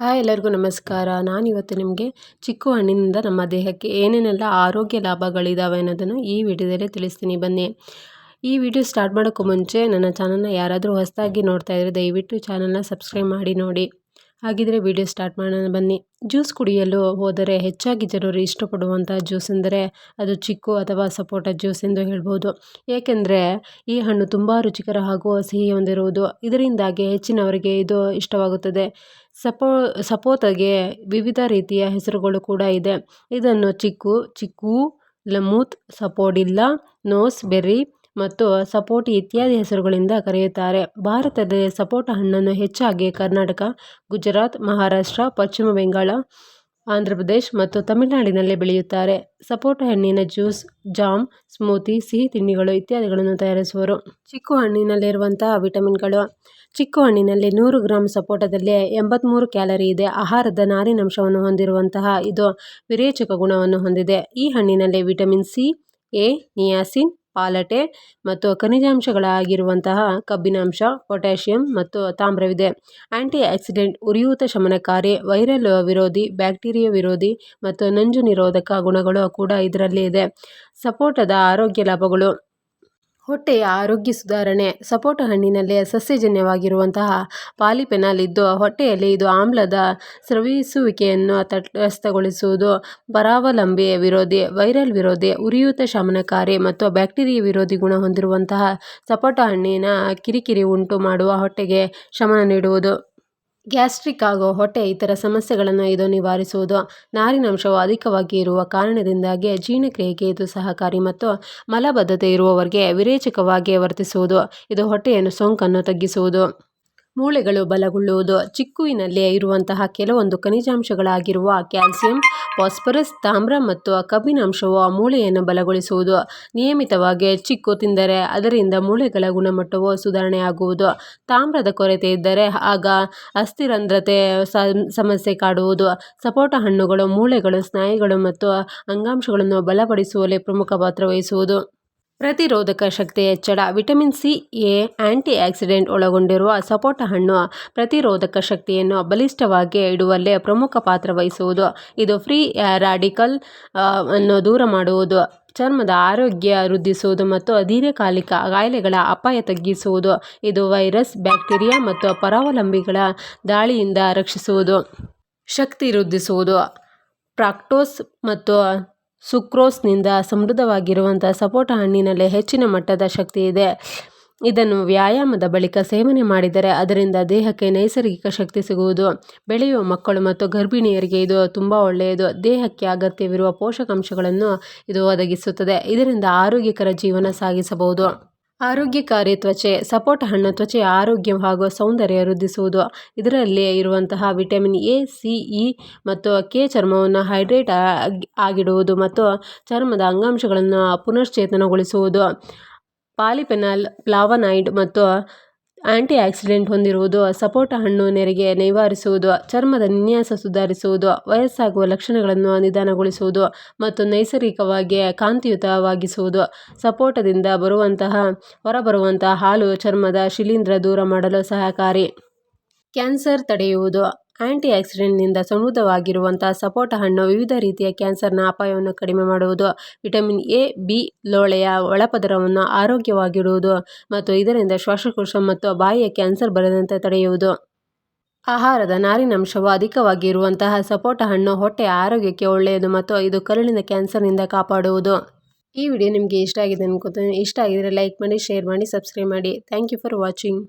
Hi ಎಲ್ಲರಿಗೂ ನಮಸ್ಕಾರ. ನಾನು ಇವತ್ತು ನಿಮಗೆ ಚಿಕ್ಕು ಹಣ್ಣಿನಿಂದ ನಮ್ಮ ದೇಹಕ್ಕೆ ಏನೇನೆಲ್ಲ ಆರೋಗ್ಯ ಲಾಭಗಳಿದ್ದಾವೆ ಅನ್ನೋದನ್ನು ಈ ವಿಡಿಯೋದಲ್ಲಿ ತಿಳಿಸ್ತೀನಿ. ಬನ್ನಿ. ಈ ವಿಡಿಯೋ ಸ್ಟಾರ್ಟ್ ಮಾಡೋಕ್ಕೂ ಮುಂಚೆ ನನ್ನ ಚಾನಲ್ನ ಯಾರಾದರೂ ಹೊಸದಾಗಿ ನೋಡ್ತಾ ಇದ್ದರೆ ದಯವಿಟ್ಟು ಚಾನಲ್ನ ಸಬ್ಸ್ಕ್ರೈಬ್ ಮಾಡಿ ನೋಡಿ. ಹಾಗಿದ್ರೆ ವಿಡಿಯೋ ಸ್ಟಾರ್ಟ್ ಮಾಡೋಣ ಬನ್ನಿ. ಜ್ಯೂಸ್ ಕುಡಿಯಲು ಹೋದರೆ ಹೆಚ್ಚಾಗಿ ಜನರು ಇಷ್ಟಪಡುವಂಥ ಜ್ಯೂಸ್ ಎಂದರೆ ಅದು ಚಿಕ್ಕು ಅಥವಾ ಸಪೋಟ ಜ್ಯೂಸ್ ಎಂದು ಹೇಳ್ಬೋದು. ಏಕೆಂದರೆ ಈ ಹಣ್ಣು ತುಂಬ ರುಚಿಕರ ಹಾಗೂ ಸಿಹಿ ಹೊಂದಿರುವುದು. ಇದರಿಂದಾಗಿ ಹೆಚ್ಚಿನವರಿಗೆ ಇದು ಇಷ್ಟವಾಗುತ್ತದೆ. ಸಪೋ ಸಪೋತಗೆ ವಿವಿಧ ರೀತಿಯ ಹೆಸರುಗಳು ಕೂಡ ಇದೆ. ಇದನ್ನು ಚಿಕ್ಕು ಚಿಕ್ಕು, ಲಮೂತ್, ಸಪೋಡಿಲ್ಲ, ನೋಸ್, ಬೆರ್ರಿ ಮತ್ತು ಸಪೋಟಿ ಇತ್ಯಾದಿ ಹೆಸರುಗಳಿಂದ ಕರೆಯುತ್ತಾರೆ. ಭಾರತದ ಸಪೋಟ ಹಣ್ಣನ್ನು ಹೆಚ್ಚಾಗಿ ಕರ್ನಾಟಕ, ಗುಜರಾತ್, ಮಹಾರಾಷ್ಟ್ರ, ಪಶ್ಚಿಮ ಬಂಗಾಳ, ಆಂಧ್ರ ಪ್ರದೇಶ್ ಮತ್ತು ತಮಿಳುನಾಡಿನಲ್ಲಿ ಬೆಳೆಯುತ್ತಾರೆ. ಸಪೋಟ ಹಣ್ಣಿನ ಜ್ಯೂಸ್, ಜಾಮ್, ಸ್ಮೂತಿ, ಸಿಹಿ ತಿಂಡಿಗಳು ಇತ್ಯಾದಿಗಳನ್ನು ತಯಾರಿಸುವರು. ಚಿಕ್ಕು ಹಣ್ಣಿನಲ್ಲಿರುವಂತಹ ವಿಟಮಿನ್ಗಳು. ಚಿಕ್ಕು ಹಣ್ಣಿನಲ್ಲಿ ನೂರು ಗ್ರಾಂ ಸಪೋಟದಲ್ಲಿ ಎಂಬತ್ತ್ಮೂರು ಕ್ಯಾಲರಿ ಇದೆ. ಆಹಾರದ ನಾರಿನಂಶವನ್ನು ಹೊಂದಿರುವಂತಹ ಇದು ವಿರೇಚಕ ಗುಣವನ್ನು ಹೊಂದಿದೆ. ಈ ಹಣ್ಣಿನಲ್ಲಿ vitamin C, A, niacin folate ಮತ್ತು ಖನಿಜಾಂಶಗಳಾಗಿರುವಂತಹ ಕಬ್ಬಿನಾಂಶ, ಪೊಟ್ಯಾಷಿಯಂ ಮತ್ತು ತಾಮ್ರವಿದೆ. ಆ್ಯಂಟಿ ಆಕ್ಸಿಡೆಂಟ್ ಉರಿಯೂತ ಶಮನಕಾರಿ, ವೈರಲ್ ವಿರೋಧಿ, ಬ್ಯಾಕ್ಟೀರಿಯಾ ವಿರೋಧಿ ಮತ್ತು ನಂಜು ನಿರೋಧಕ ಗುಣಗಳು ಕೂಡ ಇದರಲ್ಲಿ ಇದೆ ಸಪೋಟದ ಆರೋಗ್ಯ ಲಾಭಗಳು. ಹೊಟ್ಟೆಯ ಆರೋಗ್ಯ ಸುಧಾರಣೆ. ಸಪೋಟ ಹಣ್ಣಿನಲ್ಲಿ ಸಸ್ಯಜನ್ಯವಾಗಿರುವಂತಹ ಪಾಲಿಪೆನಾಲ್ ಇದ್ದು, ಹೊಟ್ಟೆಯಲ್ಲಿ ಇದು ಆಮ್ಲದ ಸ್ರವಿಸುವಿಕೆಯನ್ನು ತಟಸ್ಥಗೊಳಿಸುವುದು ಪರಾವಲಂಬಿ ವಿರೋಧಿ, ವೈರಲ್ ವಿರೋಧಿ, ಉರಿಯೂತ ಶಮನಕಾರಿ ಮತ್ತು ಬ್ಯಾಕ್ಟೀರಿಯಾ ವಿರೋಧಿ ಗುಣ ಹೊಂದಿರುವಂತಹ ಸಪೋಟ ಹಣ್ಣಿನ ಕಿರಿಕಿರಿ ಉಂಟು ಮಾಡುವ ಹೊಟ್ಟೆಗೆ ಶಮನ ನೀಡುವುದು. ಗ್ಯಾಸ್ಟ್ರಿಕ್ ಹಾಗೂ ಹೊಟ್ಟೆ ಇತರ ಸಮಸ್ಯೆಗಳನ್ನು ಇದು ನಿವಾರಿಸುವುದು. ನಾರಿನಂಶವು ಅಧಿಕವಾಗಿ ಇರುವ ಕಾರಣದಿಂದಾಗಿ ಜೀರ್ಣಕ್ರಿಯೆಗೆ ಇದು ಸಹಕಾರಿ ಮತ್ತು ಮಲಬದ್ಧತೆ ಇರುವವರಿಗೆ ವಿರೇಚಕವಾಗಿ ವರ್ತಿಸುವುದು. ಇದು ಹೊಟ್ಟೆಯನ್ನು ಸೋಂಕನ್ನು ತಗ್ಗಿಸುವುದು. ಮೂಳೆಗಳು ಬಲಗೊಳ್ಳುವುದು ಚಿಕ್ಕುವಿನಲ್ಲಿ ಇರುವಂತಹ ಕೆಲವೊಂದು ಖನಿಜಾಂಶಗಳಾಗಿರುವ ಕ್ಯಾಲ್ಸಿಯಂ, ಫಾಸ್ಫರಸ್, ತಾಮ್ರ ಮತ್ತು ಕಬ್ಬಿನಾಂಶವು ಮೂಳೆಯನ್ನು ಬಲಗೊಳಿಸುವುದು. ನಿಯಮಿತವಾಗಿ ಚಿಕ್ಕು ತಿಂದರೆ ಅದರಿಂದ ಮೂಳೆಗಳ ಗುಣಮಟ್ಟವು ಸುಧಾರಣೆಯಾಗುವುದು. ತಾಮ್ರದ ಕೊರತೆ ಇದ್ದರೆ ಆಗ ಅಸ್ಥಿರಂಧ್ರತೆ ಸಮಸ್ಯೆ ಕಾಡುವುದು. ಸಪೋಟ ಹಣ್ಣುಗಳು, ಮೂಳೆಗಳು, ಸ್ನಾಯುಗಳು ಮತ್ತು ಅಂಗಾಂಶಗಳನ್ನು ಬಲಪಡಿಸುವಲ್ಲಿ ಪ್ರಮುಖ ಪಾತ್ರ ವಹಿಸುವುದು. ಪ್ರತಿರೋಧಕ ಶಕ್ತಿ ಹೆಚ್ಚಳ, vitamin C, A antioxidant ಒಳಗೊಂಡಿರುವ ಸಪೋಟ ಹಣ್ಣು ಪ್ರತಿರೋಧಕ ಶಕ್ತಿಯನ್ನು ಬಲಿಷ್ಠವಾಗಿ ಇಡುವಲ್ಲೇ ಪ್ರಮುಖ ಪಾತ್ರ ವಹಿಸುವುದು. ಇದು ಫ್ರೀ ರಾಡಿಕಲ್ ಅನ್ನು ದೂರ ಮಾಡುವುದು, ಚರ್ಮದ ಆರೋಗ್ಯ ವೃದ್ಧಿಸುವುದು ಮತ್ತು ದೀರ್ಘಕಾಲಿಕ ಕಾಯಿಲೆಗಳ ಅಪಾಯ ತಗ್ಗಿಸುವುದು. ಇದು ವೈರಸ್, ಬ್ಯಾಕ್ಟೀರಿಯಾ ಮತ್ತು ಪರಾವಲಂಬಿಗಳ ದಾಳಿಯಿಂದ ರಕ್ಷಿಸುವುದು. ಶಕ್ತಿ ವೃದ್ಧಿಸುವುದು. ಪ್ರಾಕ್ಟೋಸ್ ಮತ್ತು ಸುಕ್ರೋಸ್ನಿಂದ ಸಮೃದ್ಧವಾಗಿರುವಂಥ ಸಪೋಟ ಹಣ್ಣಿನಲ್ಲಿ ಹೆಚ್ಚಿನ ಮಟ್ಟದ ಶಕ್ತಿ ಇದೆ. ಇದನ್ನು ವ್ಯಾಯಾಮದ ಬಳಿಕ ಸೇವನೆ ಮಾಡಿದರೆ ಅದರಿಂದ ದೇಹಕ್ಕೆ ನೈಸರ್ಗಿಕ ಶಕ್ತಿ ಸಿಗುವುದು. ಬೆಳೆಯುವ ಮಕ್ಕಳು ಮತ್ತು ಗರ್ಭಿಣಿಯರಿಗೆ ಇದು ತುಂಬ ಒಳ್ಳೆಯದು. ದೇಹಕ್ಕೆ ಅಗತ್ಯವಿರುವ ಪೋಷಕಾಂಶಗಳನ್ನು ಇದು ಒದಗಿಸುತ್ತದೆ. ಇದರಿಂದ ಆರೋಗ್ಯಕರ ಜೀವನ ಸಾಗಿಸಬಹುದು. ಆರೋಗ್ಯಕಾರಿ ತ್ವಚೆ ಸಪೋಟ ಹಣ್ಣು ತ್ವಚೆಯ ಆರೋಗ್ಯ ಹಾಗೂ ಸೌಂದರ್ಯ ವೃದ್ಧಿಸುವುದು. ಇದರಲ್ಲಿ ಇರುವಂತಹ ವಿಟಮಿನ್ ಎ, ಸಿ, ಇ ಮತ್ತು ಕೆ ಚರ್ಮವನ್ನು ಹೈಡ್ರೇಟ್ ಆಗಿಡುವುದು ಮತ್ತು ಚರ್ಮದ ಅಂಗಾಂಶಗಳನ್ನು ಪುನಶ್ಚೇತನಗೊಳಿಸುವುದು. ಪಾಲಿಫೆನಾಲ್ ಫ್ಲಾವನಾಯ್ಡ್ ಮತ್ತು ಆ್ಯಂಟಿ ಆಕ್ಸಿಡೆಂಟ್ ಹೊಂದಿರುವುದು, ಸಪೋಟ ಹಣ್ಣು ನೆರಿಗೆ ನಿವಾರಿಸುವುದು, ಚರ್ಮದ ವಿನ್ಯಾಸ ಸುಧಾರಿಸುವುದು, ವಯಸ್ಸಾಗುವ ಲಕ್ಷಣಗಳನ್ನು ನಿಧಾನಗೊಳಿಸುವುದು ಮತ್ತು ನೈಸರ್ಗಿಕವಾಗಿ ಕಾಂತಿಯುತವಾಗಿಸುವುದು. ಸಪೋಟದಿಂದ ಬರುವಂತಹ, ಹೊರಬರುವಂತಹ ಹಾಲು ಚರ್ಮದ ಶಿಲೀಂಧ್ರ ದೂರ ಮಾಡಲು ಸಹಕಾರಿ. ಕ್ಯಾನ್ಸರ್ ತಡೆಯುವುದು. ಆ್ಯಂಟಿ ಆಕ್ಸಿಡೆಂಟ್ನಿಂದ ಸಮೃದ್ಧವಾಗಿರುವಂಥ ಸಪೋಟ ಹಣ್ಣು ವಿವಿಧ ರೀತಿಯ ಕ್ಯಾನ್ಸರ್ನ ಅಪಾಯವನ್ನು ಕಡಿಮೆ ಮಾಡುವುದು. ವಿಟಮಿನ್ ಎ, ಬಿ, ಲೋಳೆಯ ಒಳಪದರವನ್ನು ಆರೋಗ್ಯವಾಗಿಡುವುದು ಮತ್ತು ಇದರಿಂದ ಶ್ವಾಸಕೋಶ ಮತ್ತು ಬಾಯಿಯ ಕ್ಯಾನ್ಸರ್ ಬರದಂತೆ ತಡೆಯುವುದು. ಆಹಾರದ ನಾರಿನಂಶವು ಅಧಿಕವಾಗಿ ಇರುವಂತಹ ಸಪೋಟ ಹಣ್ಣು ಹೊಟ್ಟೆಯ ಆರೋಗ್ಯಕ್ಕೆ ಒಳ್ಳೆಯದು ಮತ್ತು ಇದು ಕರುಳಿನ ಕ್ಯಾನ್ಸರ್ನಿಂದ ಕಾಪಾಡುವುದು. ಈ ವಿಡಿಯೋ ನಿಮಗೆ ಇಷ್ಟ ಆಗಿದೆ ಅನ್ಕೋತೀನಿ ಇಷ್ಟ ಆಗಿದರೆ ಲೈಕ್ ಮಾಡಿ, ಶೇರ್ ಮಾಡಿ, ಸಬ್ಸ್ಕ್ರೈಬ್ ಮಾಡಿ. Thank you for watching.